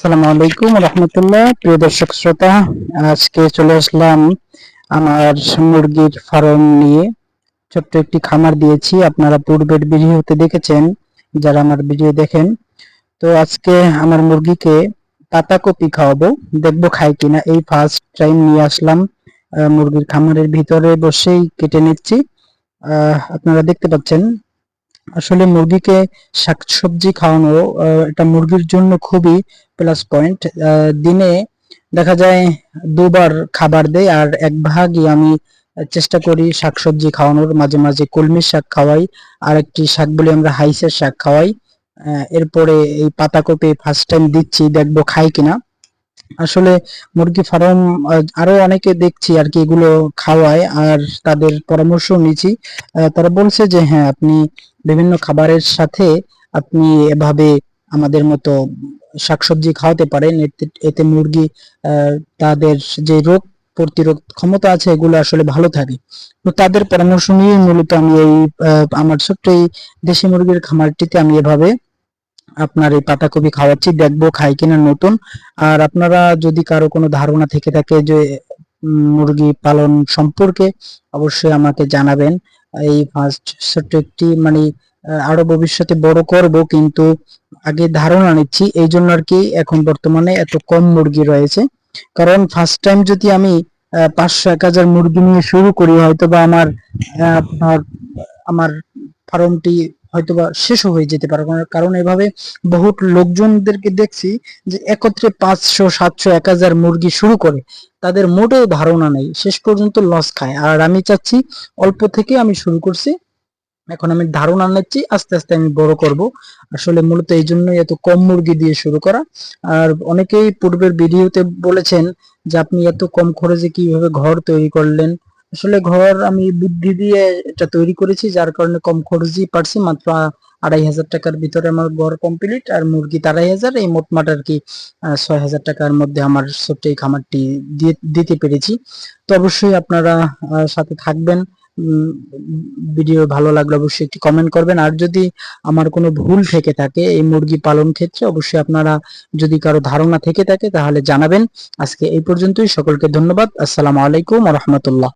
আসসালামু আলাইকুম রহমতুল্লাহ, প্রিয় দর্শক শ্রোতা, আজকে চলে আসলাম আমার মুরগির ফার্ম নিয়ে। ছোট্ট একটি খামার দিয়েছি, আপনারা পূর্বের ভিডিওতে দেখেছেন, যারা আমার ভিডিও দেখেন। তো আজকে আমার মুরগিকে পাতাকপি খাওয়াবো, দেখব খায় কিনা। এই ফার্স্ট টাইম নিয়ে আসলাম মুরগির খামারের ভিতরে বসেই কেটে নিচ্ছি। আপনারা দেখতে পাচ্ছেন আসলে মুরগিকে শাকসবজি খাওয়ানো এটা মুরগির জন্য খুবই প্লাস পয়েন্ট দিনে দেখা যায় দুবার খাবার দেয় আর এক ভাগই আমি চেষ্টা করি শাকসবজি খাওয়ানোর। মাঝে মাঝে কলমি শাক খাওয়াই, আর একটি শাক বলি আমরা হাইসের শাক খাওয়াই। এরপরে এই পাতাকপি ফার্স্ট টাইম দিচ্ছি, দেখব খাই কিনা। আসলে মুরগি ফার্ম আরও অনেকে দেখছি আর কি এগুলো খাওয়ায় আর তাদের পরামর্শ নিচ্ছি। তারা বলছে যে হ্যাঁ আপনি বিভিন্ন খাবারের সাথে আপনি এভাবে আমাদের মতো শাকসবজি খাওয়াতে পারেন। এতে মুরগি তাদের যে রোগ প্রতিরোধ ক্ষমতা আছে, এগুলো আসলে ভালো থাকে। তো তাদের পরামর্শ নিয়ে মূলত আমি এই আমার ছোট্ট এই দেশি মুরগির খামারটিতে আমি এভাবে আপনার এই পাতাকপি খাওয়াচ্ছি, দেখব খাই কিনা নতুন। আর আপনারা যদি কারও কোনো ধারণা থেকে থাকে যে মুরগি পালন সম্পর্কে, অবশ্যই আমাকে জানাবেন। এই ফার্স্ট ছোট্ট একটি মানে আরও ভবিষ্যতে বড় করব, কিন্তু আগে ধারণা নিচ্ছি। এই জন্য আর কি এখন বর্তমানে এত কম মুরগি রয়েছে। কারণ ফার্স্ট টাইম যদি আমি পাঁচশো, এক হাজার মুরগি নিয়ে শুরু করি হয়তো বা আমার আপনার, আমার ফার্মটি হয়তোবা শেষও হয়ে যেতে পারে। কারণ- এভাবে বহুত লোকজনদেরকে দেখছি যে একত্রে পাঁচশো, সাতশো, এক হাজার মুরগি শুরু করে। তাদের মোটেও ধারণা নেই। শেষ পর্যন্ত লস খায়। আর আমি চাচ্ছি অল্প থেকে আমি শুরু করছি। এখন আমি ধারণা নিচ্ছি, আস্তে আস্তে আমি বড় করব। আসলে মূলত এই জন্যই এত কম মুরগি দিয়ে শুরু করা। আর অনেকেই পূর্বের ভিডিওতে বলেছেন যে আপনি এত কম খরচে কীভাবে ঘর তৈরি করলেন? আসলে ঘর আমি বুদ্ধি দিয়ে এটা তৈরি করেছি, যার কারণে কম খরচই পারছি। মাত্র আড়াই হাজার টাকার ভিতরে আমার ঘর কমপ্লিট আর মুরগি আড়াই হাজার। এই মোটমাট আর কি ছয় হাজার টাকার মধ্যে আমার ছোট্ট এই খামারটি দিতে পেরেছি। তো অবশ্যই আপনারা সাথে থাকবেন। ভিডিও ভালো লাগলে অবশ্যই একটি কমেন্ট করবেন। আর যদি আমার কোনো ভুল থেকে থাকে এই মুরগি পালন ক্ষেত্রে, অবশ্যই আপনারা যদি কারও ধারণা থেকে থাকে তাহলে জানাবেন। আজকে এই পর্যন্তই। সকলকে ধন্যবাদ। আসসালামু আলাইকুম রহমতুল্লাহ।